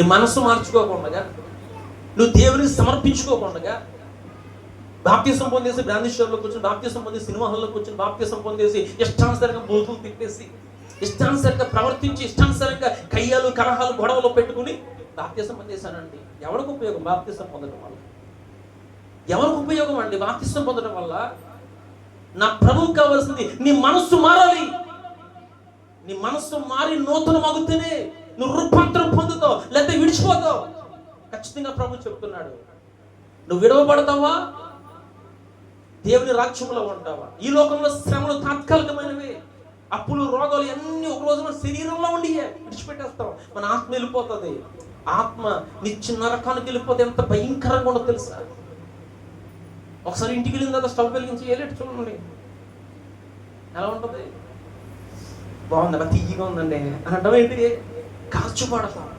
నీ మనస్సు మార్చుకోకుండా నువ్వు దేవునికి సమర్పించుకోకుండా బాప్తీసం పొందేసి బ్రాంధేశ్వర్లో కూర్చొని బాప్తీసం పొందేసి సినిమా హాల్లో కూర్చొని బాప్తీసం పొందేసి ఇష్టానుసారంగా బూతులు తిప్పేసి ఇష్టానుసారంగా ప్రవర్తించి ఇష్టానుసారంగా కయ్యాలు కలహాలు గొడవలు పెట్టుకుని బాప్తీసం పొందేశానండి. ఎవరికి ఉపయోగం బాప్తీసం పొందడం వల్ల? ఎవరికి ఉపయోగం అండి బాప్తీసం పొందడం వల్ల? నా ప్రభువు కావాల్సింది నీ మనస్సు మారాలి. నీ మనస్సు మారి నూతన మగుతేనే నువ్వు రూపాంతరం విడిచిపోతావు. ఖచ్చితంగా ప్రభు చెప్తున్నాడు. నువ్వు విడవబడతావా? దేవుని రాజ్యంలో ఉంటావా? ఈ లోకంలో శ్రమలు తాత్కాలికమైనవి. అప్పులు రోగాలు అన్ని ఒక రోజు మన శరీరంలో ఉండి విడిచిపెట్టేస్తాం మన ఆత్మ వెళ్ళిపోతుంది. ఆత్మ నిత్య నరకానికి వెళ్ళిపోతే ఎంత భయంకరంగా ఉండదు తెలుసా? ఒకసారి ఇంటికి వెళ్ళిన తర్వాత స్టవ్ వెలిగించి ఏలేటి చూడండి. ఎలా ఉంటుంది? బాగుందా? తీయగా ఉందండి. అని అంటే ఏంటి కాల్చుపడతాం